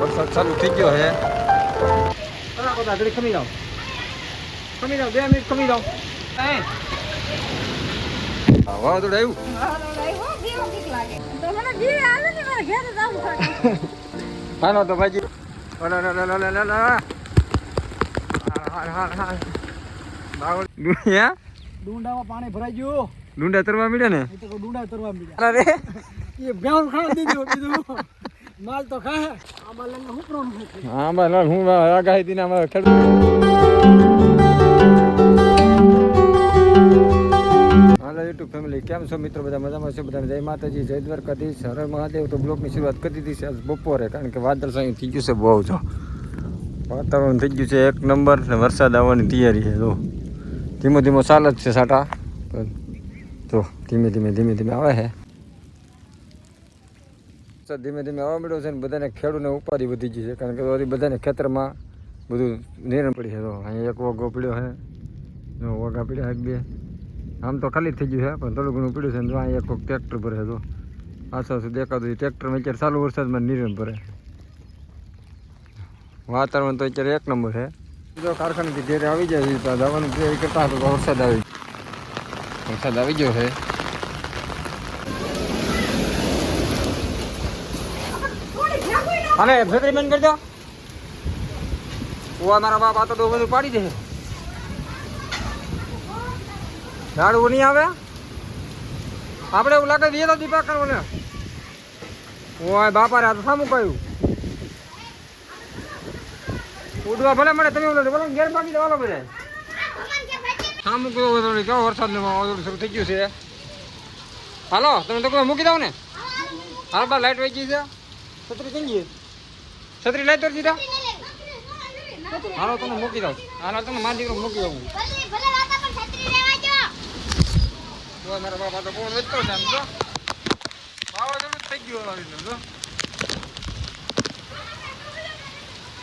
વરસાદ ચાલુ થઈ ગયો હે બધા ઘડી ખમી જાઓ ખમી જાઓ બે મિનિટ ખમી જાઓ વાવાઝોડું આવ્યું હાલો તો ભાજી ડુંડામાં પાણી ભરાઈ ગયું. ડુંડા તરવા મળ્યા ને? ડુંડા તરવા મળ્યા. અરે. એ ભેણ ખાવા દીધું બીજું માલ તો ખાય આમાં લઈને હું આગાહી દીને અમારે ખેડૂત હાલો યુટ્યુબ ફેમિલી કેમ છો મિત્રો? બધા મજામાં છે? બધાને જય માતાજી જય દ્વારકાધીશ. હર મહાદેવ તો બ્લોકની શરૂઆત કરી દીધી છે બપોરે કારણ કે વાદળ સાંઈ થઈ ગયું છે બહુ જો. વાતાવરણ થઈ ગયું છે એક નંબર ને વરસાદ આવવાની તૈયારી છે જો. ધીમો ધીમો ચાલ જ છે સાટા. તો જો ધીમે ધીમે ધીમે ધીમે આવે છે. વરસાદ ધીમે ધીમે આવવા મળ્યો છે ને બધાને ખેડૂને ઉપાધિ વધી ગઈ છે. કારણ કે બધાને ખેતરમાં બધું નિરણ પડી છે. તો અહીંયા એક વગો પડ્યો છે. વગા પડ્યા એક બે. આમ તો ખાલી થઈ ગયું છે, પણ થોડું ઘણું પડ્યું છે. ને અહીંયા એક ટ્રેક્ટર ભરે તો તો સુધી દેખાતું ટ્રેક્ટરમાં અત્યારે ચાલુ વરસાદમાં નિરણ ભરે. વાતાવરણ તો અત્યારે એક નંબર છે. જો કારખાનેથી ઘેરે આવી જાય તો જવાનું કરતા વરસાદ આવી વરસાદ આવી ગયો છે. હાલે છત્રી બંધ કરી દો. ઓવા મારા બાપ આ તો બધું પાડી દે. ઝાડવું નહીં આવે? આપણે એવું લાગે દઈએ તો દીપા કરવો ને ઓય બાપા રે આ તો સામું કહ્યું. ઉડવા ભલે મને તમે બોલો બોલો ઘેર પાકી દેવાલો બધા સામું કયો કેવો વરસાદ ને થઈ ગયું છે. હાલો, તમે તો મૂકી દો ને. હાલ બા, લાઈટ વહી ગઈ છે છત્રી ગઈ. છત્રી લઈ તો દીધા હાલો તમે મૂકી દઉં. હાલો તમે મારી દીકરો મૂકી દઉં. જો. મારા બાપા તો ફોન વધતો છે આમ તો વાવાઝોડું થઈ ગયું આવી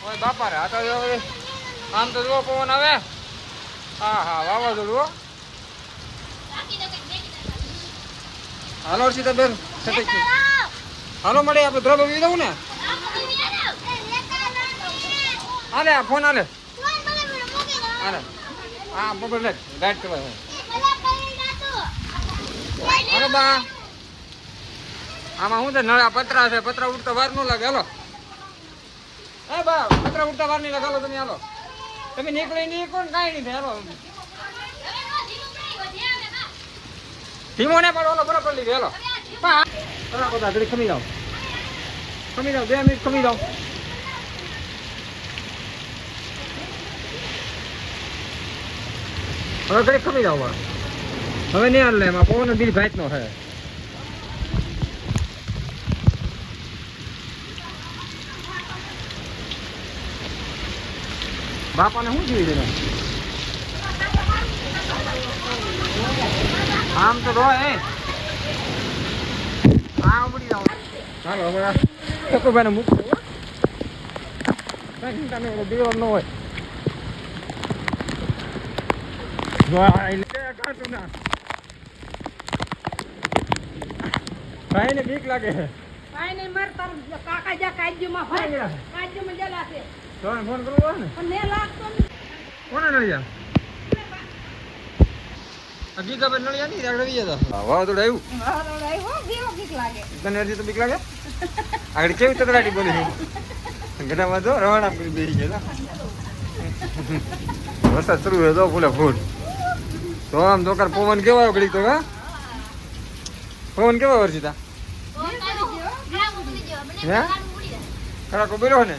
ઓય બાપા રે આ તો આમ તો જો પવન આવે હા હા વાવાઝોડું હો. હાલો સીધા બેન હાલો મળે આપણે દ્રવ પી દઉં ને. હાલે આ ફોન આલે. આલે. હા બબર લે ગાઈડ કરવા હાલો બા. આમાં શું છે? નળા પતરા છે. પતરા ઉડતા વાર ન લાગે. હાલો. હા બા પતરા ઉડતા વાર નહીં લાગે. હાલો તમે હાલો. તમે નીકળી નહીં કોણ કાંઈ નહીં હાલો. ધીમો ને પણ હાલો બરાબર લીધી. હાલો. બા. બધા ઘડી ખમી જાઓ. ખમી જાઓ. બે મિનિટ ખમી જાઓ. હવે ઘડી ખમી જાવ. હવે. નહીં હાલ, એમાં પવન બીજ ભાઈ નો હે બાપાને શું જીવી દેને આમ તો રો એ આ ઉમડી જાઓ હાલો, હવે હો. કાંઈ ચિંતા નહીં, ઓલો ન હોય. ના બીક લાગે કાંઈ નહીં મારે તારું કાકા જા ભાઈ જલા છે. તો ફોન કરવો ને? લાગતો નહીં નળિયા નહીં આગળ આવી જતા હો બીક લાગે. તને તો બીક લાગે? આગળ કેવી તતરાટી બોલી છે? ગઢામાં તો રવાના કરી બેસી ગયા વરસાદ શરૂ થયો તો ફૂલે ફૂલ. તો આમ દોકાર પવન કેવો આવ્યો ઘડીક તો હા? પવન કેવો વર્ષિતા હે? ખરાકો બોલ્યો ને?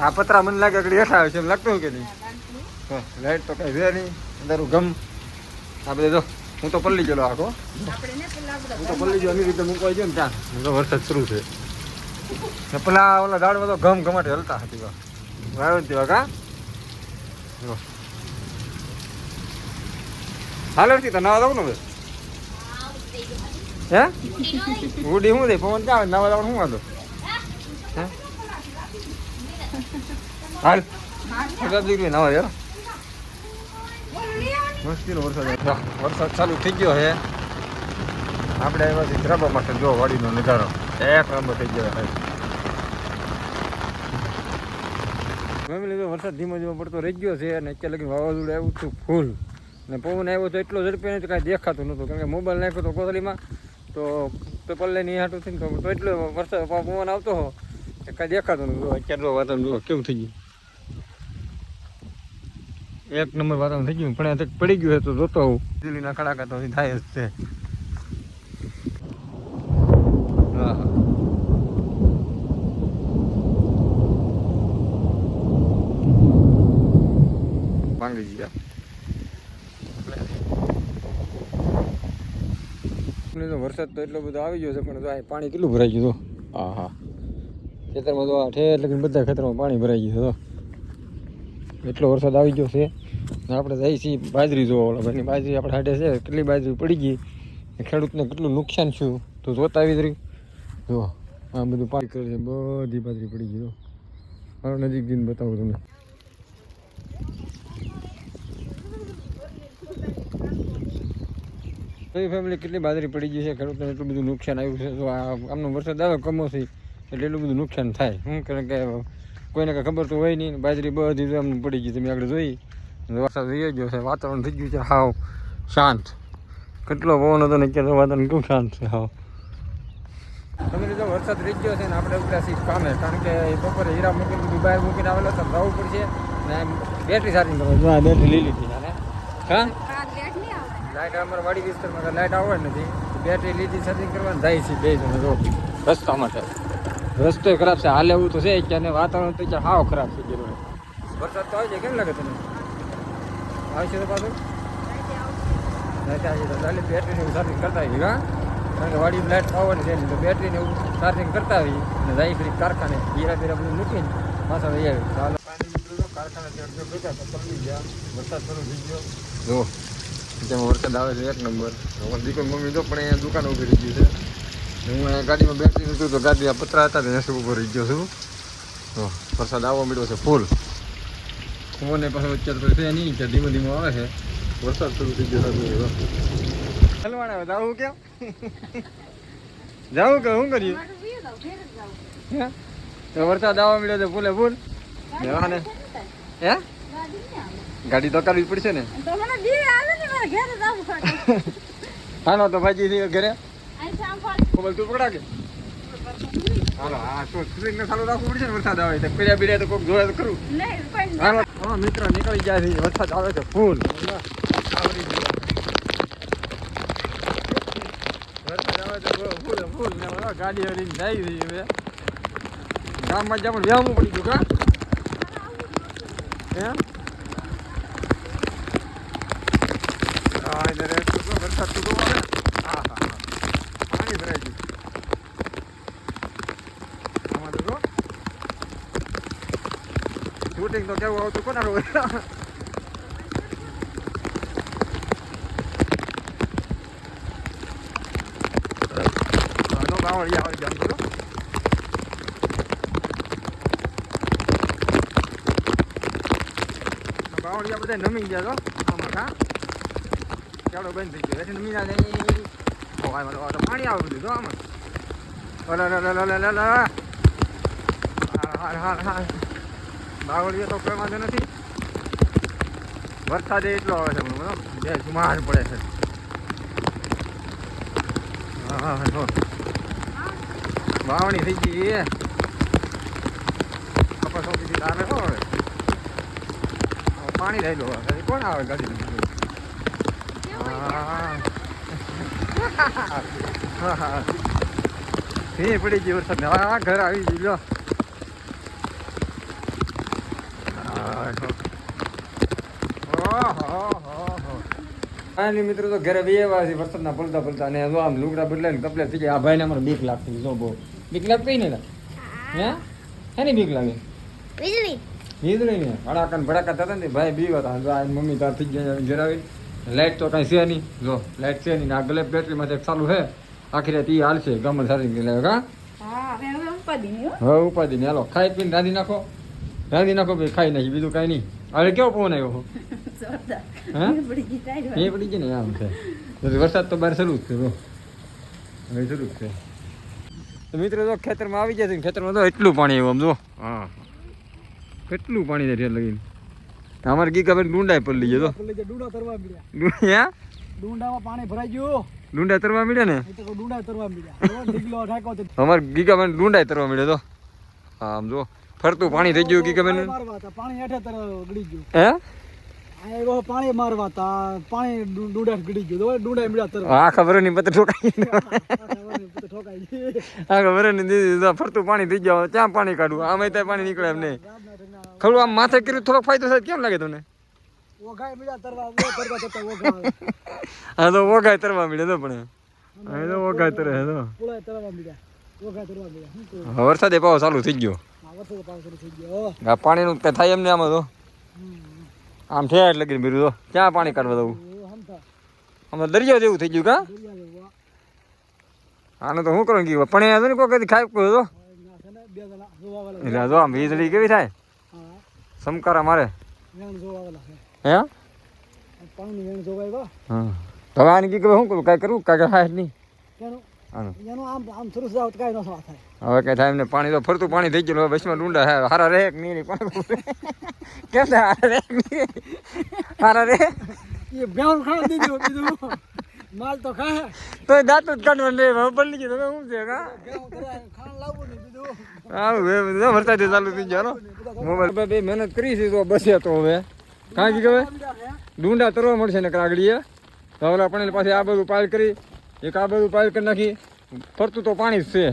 આ પતરા મને લાગે આગળ હેઠા આવે છે એમ લાગતું કે નહીં? લાઈટ તો કઈ છે નહીં અંધારું ગમ. આ બધે જો હું તો પલ્લી ગયેલો આખો. હું તો પલ્લી ગયો એની રીતે મૂકવા ગયો ને ત્યાં. હું તો વરસાદ શરૂ છે. ને પેલા ઓલા દાડમાં તો ઘમ ઘમાટે હલતા હતી વા વાયો ને તેવા કા? જો. હાલો તો નવા દઉં ને હે? ઉડી શું દે પવન ક્યાં નવા દઉં શું વાંધો? હે? હાલ. નવા યાર મસ્તીનો વરસાદ. વરસાદ ચાલુ થઈ ગયો હે આપણે આવ્યા છીએ ધ્રાબા માટે. જો, વાડીનો નજારો. એક નંબર થઈ ગયો ભાઈ તો વરસાદ ધીમો ધીમો પડતો રહી ગયો છે અને અત્યારે લગી વાવાઝોડું આવ્યું હતું ફૂલ. ને પવન આવ્યો તો એટલો ઝડપી નથી કાંઈ દેખાતું નહોતું. કારણ કે મોબાઈલ નાખ્યો તો કોથળીમાં તો તો પલ્લે નહીં હાટું થઈને તો તો એટલો વરસાદ પવન આવતો હો કે કાંઈ દેખાતું નહોતું. જો વાતાવરણ જુઓ કેવું થઈ ગયું. એક નંબર વાતાવરણ થઈ ગયું પણ આ પડી ગયું હોય તો જોતો હોઉં. વીજળીના કડાકા તો થાય જ છે. હા હા ભાંગી ગયા એટલે તો વરસાદ તો એટલો બધો આવી ગયો છે પણ આ પાણી કેટલું ભરાઈ ગયું હતું હા. હા ખેતરમાં તો આ ઠેર લગીને બધા ખેતરમાં પાણી ભરાઈ ગયું હતો એટલો વરસાદ આવી ગયો છે. આપણે જઈએ છીએ બાજરી જોવા ઓલા ભાઈની. બાજરી આપણે હાટે છે કેટલી બાજરી પડી ગઈ? ખેડૂતને કેટલું નુકસાન થયું? તો જોતા આવી રહી. જો આ બધું પાણી કરે છે બધી બાજરી પડી ગઈ જો મારો નજીક જઈને બતાવું તમને. કઈ ફેમિલી કેટલી બાજરી પડી ગઈ છે? ખેડૂતને એટલું બધું નુકસાન આવ્યું છે. તો આ આમનો વરસાદ આવે કમોસી એટલે એટલું બધું નુકસાન થાય. શું કારણ કે કોઈને કાંઈ ખબર તો હોય નહીં. બાજરી બધી આમ પડી ગઈ તમે આગળ જોઈ. વરસાદ થઈ ગયો છે. વાતાવરણ થઈ ગયું છે. હાવ શાંત. કેટલો પવન હતો ને અત્યારે વાતાવરણ કેવું શાંત છે. હાવ. તમે લીધો વરસાદ રહી ગયો છે ને આપણે ઉપરા સીટ કામે કારણ કે બપોરે હીરા મૂકીને બધું બહાર મૂકીને આવેલો તો જવું પડશે ને બેટરી સારી કરો બેટરી લઈ લીધી. હા લાઇટ અમારા વાડી વિસ્તારમાં લાઇટ આવે નથી. બેટરી લીધી સર્વિંગ કરવાનું જાય છે બે જણ જો રસ્તા ખરાબ છે. હાલે એવું તો છે કે વાતાવરણ તો ક્યાં હાવ ખરાબ છે વરસાદ તો આવી જાય કેમ લાગે તને? આવશે તો પાછું? નથી તો ચાલે. બેટરીને સર્વિંગ કરતા આવી હા? કારણ કે વાડી લાઇટ આવવાની છે તો બેટરીને એવું ચાર્જિંગ કરતા આવી અને જાય ફરી કારખાને. હીરા બીરા બધું મૂકીને પાછા લઈ આવી ચાલો. કારખાને ત્યાં અડધો ભેગા તો પલળી ગયા. વરસાદ શરૂ થઈ ગયો. જો. જેમાં વરસાદ આવે છે, એક નંબર. દીકરો મમ્મી તો પણ અહીંયા દુકાન ઊભી રહી ગયું છે હું અહીંયા ગાડીમાં બેસી નહોતું તો ગાડી આ પતરા હતા ને એસી ઉપર રહી ગયો છું. તો વરસાદ આવવા મળ્યો છે ફૂલ. એ પાછો અત્યારે તો છે નહીં, ત્યાં ધીમો ધીમો આવે છે. વરસાદ શરૂ થઈ ગયો છે હલવાણ આવે જાવું કેમ? જાવું કે શું કરીએ? વરસાદ આવવા મળ્યો છે ફૂલે ફૂલ. હે? ગાડી તો કરવી પડશે ને. હાલો તો ભાજી ઘરે? મોબાઈલ તું પકડા કે? હાલો હા તો સ્ક્રીન ને ચાલુ રાખવું પડશે ને વરસાદ આવે તો પીડ્યા પીડ્યા તો કોઈક જોયે તો નહીં હાલો હા મિત્ર નીકળી જાય છે વરસાદ આવે છે ફૂલ. ગાડી હરીને જાય છે ગામમાં પણ વ્યામું પડી ગયું કા? હે? હા એટલે રે, તો તો વરસાદ તો આવે ને. હા હા હા પાણી ભરાઈ ગયું આમાં તો જો શૂટિંગ તો કેવું આવતું કોના રોજ આનો ગાવડિયા આવી જામ કરો ગાવડિયા બધા નમી ગયા તો આમાં કા કેવડો બંધ થઈ ગયો. એટલે નમી ના જાય ઓ આ મારો આ તો પાણી આવે બધું તો આમાં બાવળીએ તો કોઈ વાંધો નથી. વરસાદ એટલો આવે છે મને બે જુમાર પડે છે. વાવણી થઈ ગઈ એ કપાસ ઓછી આવે હો, હવે. પાણી રહેલું કોણ આવે ગાડી હા હા ભી પડી ગઈ વરસાદ હા ઘર આવી ગઈ લ્યો. મિત્રો તો ઘરે બે છે વરસાદના પડતા પડતા અને જો આમ લુગડા બદલાય ને કપલે થઈ ગયા. આ ભાઈને અમારે બીક લાગતી જો બહુ. બીક લાગતી ને હે? એની બીક લાગે? વીજળી. વીજળી ને ભડાકા ને ભડાકા થતા ને ભાઈ બી હતા. આ મમ્મી તાર થઈ ગયા જરાવી લાઈટ તો કાંઈ છે નહીં. જો લાઈટ છે નહીં આ ગલેપ બેટરીમાં એક ચાલુ છે. આખી રાત ઈ હાલશે. ગમે સારી કા હા? હવે ઉપાધિ ને હાલો ખાઈ પીને રાંધી નાખો. રાંધી નાખો ભાઈ ખાઈ નાખી બીજું કાંઈ નહીં. હવે કેવો પવન આવ્યો હે? હા? પડી ગઈ એ ને આમ છે. વરસાદ તો બહાર શરૂ જ છે જો. હવે શરૂ છે. તો મિત્રો જો ખેતરમાં આવી જાય છે ખેતરમાં તો એટલું પાણી આવ્યું આમ જો. હા. કેટલું પાણી છે લગીને. અમારે કી ખબર ડૂંડા તરવા મળ્યા. ડુંડામાં પાણી ભરાઈ ગયું. ડુંડા તરવા મળ્યા ને? ડુંડા તરવા મળ્યા. અમારે ગીકા બેન ડુંડાઈ તરવા મળ્યો તો. આમ જો ફરતું પાણી થઈ ગયું પાણી હેઠે તર ગળી ગયું. હે? પાણી મારવા તા પાણી ડુંડા ગળી ગયું. ડુંડા મળ્યા તરવા. આ ખબર નહીં પત્ર ઠોકાઈ આ ખબર નહીં ફરતું પાણી થઈ ગયો. ક્યાં પાણી કાઢવું? આમાં ત્યાં પાણી નીકળે એમ નહીં. ખરું આમ માથે કર્યું થોડોક ફાયદો થાય કેમ લાગે તમને? હા તો ઓગાય તરવા મળે તો પણ હવે તો ઓગાય તરે હે તો. વરસાદ એ પાવ ચાલુ થઈ ગયો આ ગયો પાણીનું કઈ થાય એમ ને આમાં તો. આમ છે એટલે કે બીરું તો. ક્યાં પાણી કાઢવા દઉં? આમાં દરિયો જેવું થઈ ગયું કા? આને તો શું કરું કે પણ એ કોઈ કદી ખાઈ કોઈ તો ને. એટલે જો આમ વીજળી કેવી થાય? સમકારા મારે હે? હા. હવે આને કી શું કરું? કાંઈ કરવું? કાંઈ થાય નહીં. હવે કઈ થાય એમને પાણી તો ફરતું પાણી થઈ ગયું હવે બસમાં ડુંડા હે. હારા રે કે નહીં? પાણી કેમ થાય હારા રે હારા રે માલ તો ખા. તો દાંત જ કાઢવાનું રે હવે પડી ગયું. તમે શું છે? કા વરસાદ ચાલુ થઈ બે મહેનત કરી છે, તો બસે તો હવે. કાંઈ કી હવે ડુંડા તરવા મળશે ને કાગડીએ. તો હવે આપણે પાસે આ બધું પાયલ કરી, એક આ બધું પાયલ કરી નાખી. ફરતું તો પાણી જ છે.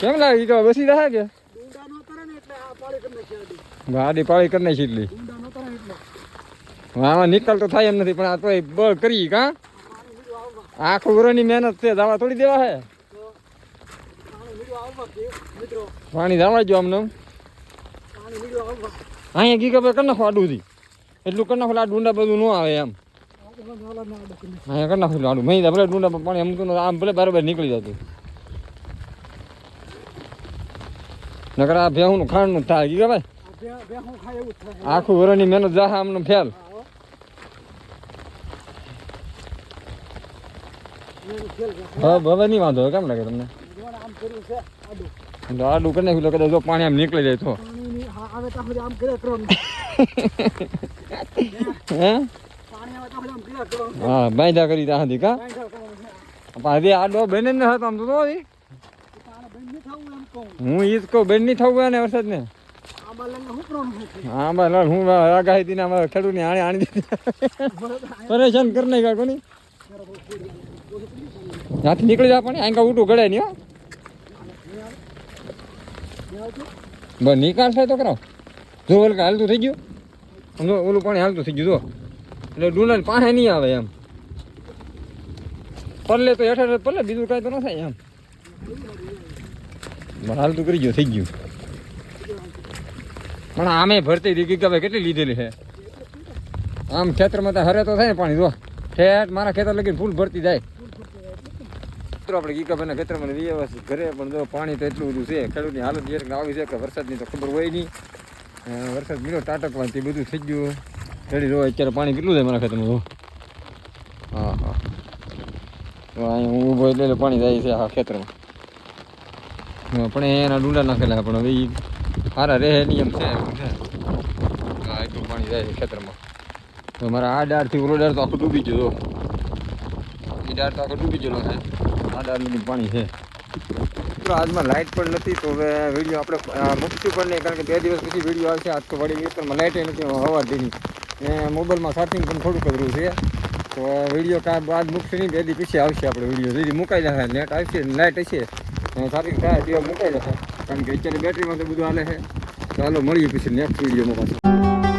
કેમ લાગે? કે બસી રહે કે? ગાડી પાળી કરી નાખી એટલી. આમાં નિકાલ તો થાય એમ નથી, પણ આ તો બળ કરી કા? આખું વરની મહેનત છે, દાવા થોડી દેવા હે? પાણી જવા જો આમને. અહીંયા કી ખબર કરી નાખો આડુંથી એટલું કરી નાખો ડુંડા બધું ન આવે એમ. અહીંયા કરી નાખો આડું. મેં ભલે ડુંડા પાણી એમ કહું આમ ભલે બરાબર નીકળી જતું. નકર આ ભેહું ખાંડનું થાય કી ખબર? આખું વરની મહેનત જાહે આમનો ફેલ. હવે નહીં વાંધો કેમ લાગે તમને? આમ કર્યું છે આડું કરી નાખ્યું કદાચ જો પાણી આમ નીકળી જાય તો. હે? બાંધા કરી ત્યાં સુધી કા? હજી આડો બેન ને હતો આમ તો હું ઈ જ કહું, બેન નહીં થવું ને વરસાદ ને. હા બસ હું આગાહી હતી ને અમારે ખેડૂતની આણી આણી દીધી. પરેશાન કરી નાખ્યા કોની? ત્યાંથી નીકળી જાય પણ આંકા ઉઠું ગળે નહીં હો બસ નિકાલ થાય તો કરાવ. જો ઓલું કાંઈ હાલતું થઈ ગયું. જો ઓલું પાણી હાલતું થઈ ગયું, જો. એટલે ડુંડા પાસે નહીં આવે એમ. પરલે તો હેઠળ પરલે, બીજું કાંઈ તો ન થાય એમ. હાલતું કરી ગયું, થઈ ગયું. પણ આમે ભરતી હતી કે કેટલી લીધેલી છે? આમ ખેતરમાં તો હરે તો થાય ને પાણી, જો. ઠેઠ મારા ખેતર લગીને ફૂલ ભરતી જાય. મિત્રો, આપણે ગીકાભાઈના ખેતરમાં વ્યવસ્થિત ઘરે, પણ જો પાણી તો એટલું બધું છે, ખેડૂતની હાલત એક આવી છે કે વરસાદની તો ખબર હોય નહીં. વરસાદ વરસાદ મળ્યો તે બધું થઈ ગયું. રેડી જો અત્યારે પાણી કેટલું છે મારા ખેતરમાં, જો? હા હા. અહીંયા હું ઊભો એટલે પાણી જાય છે આ ખેતરમાં. પણ એના ડુંડા નાખેલા, પણ હવે એ સારા રહે નિયમ છે હા, એટલું પાણી જાય છે ખેતરમાં. મારા આ ડાળથી ઓલો ડાળ તો આખું ડૂબી ગયો. એ ડાળ તો આખો ડૂબી ગયેલો છે. ડાળનું પાણી છે. મિત્રો આજમાં લાઇટ પણ નથી, તો હવે વીડિયો આપણે મૂકશું પણ નહીં, કારણ કે બે દિવસ પછી વીડિયો આવશે. આજ તો વળી વિસ્તારમાં લાઇટ નથી હવા દીધી ને મોબાઈલમાં ચાર્જિંગ પણ થોડુંક અઘરું છે. તો વીડિયો કાંઈ બાદ મૂકશે નહીં, બે દી પછી આવશે આપણે વીડિયો દીધી મુકાઈ જશે નેટ આવશે લાઇટ હશે. ચાર્જિંગ થાય તે મુકાઈ જશે. કારણ કે અત્યારે બેટરીમાં તો બધું હાલે છે. ચાલો મળીએ પછી નેક્સ્ટ વિડીયોમાં પાછું.